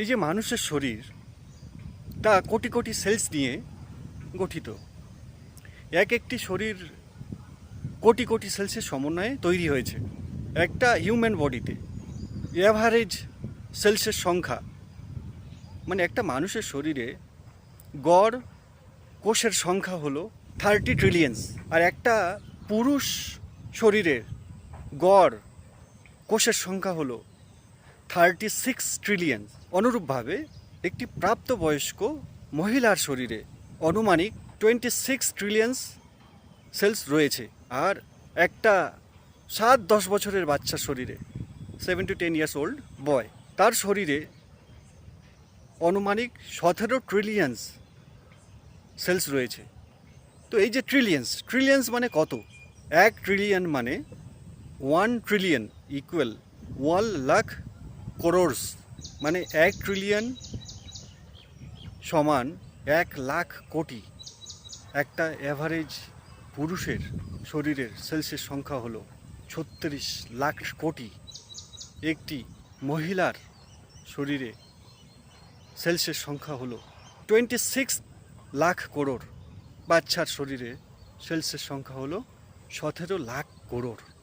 এই যে মানুষের শরীর, তা কোটি কোটি সেলস নিয়ে গঠিত। এক একটি শরীর কোটি কোটি সেলসের সমন্বয়ে তৈরি হয়েছে। একটা হিউম্যান বডিতে অ্যাভারেজ সেলসের সংখ্যা মানে একটা মানুষের শরীরে গড় কোষের সংখ্যা হলো থার্টি ট্রিলিয়ন্স আর একটা পুরুষ শরীরের গড় কোষের সংখ্যা হলো থার্টি সিক্স ট্রিলিয়ন অনুরূপভাবে একটি প্রাপ্তবয়স্ক মহিলার শরীরে অনুমানিক টোয়েন্টি সিক্স ট্রিলিয়ন্স সেলস রয়েছে আর একটা সাত দশ বছরের বাচ্চার শরীরে seven to ten years old boy তার শরীরে অনুমানিক সতেরো ট্রিলিয়ন্স সেলস রয়েছে। তো এই যে ট্রিলিয়ন্স ট্রিলিয়ন্স মানে কত? এক ট্রিলিয়ন মানে one trillion equal one lakh crores মানে এক ট্রিলিয়ন সমান এক লাখ কোটি একটা অ্যাভারেজ পুরুষের শরীরের সেলসের সংখ্যা হলো ছত্রিশ লাখ কোটি। একটি মহিলার শরীরে সেলসের সংখ্যা হলো টোয়েন্টি সিক্স লাখ করোড় বাচ্চার শরীরে সেলসের সংখ্যা হলো সতেরো লাখ করোড়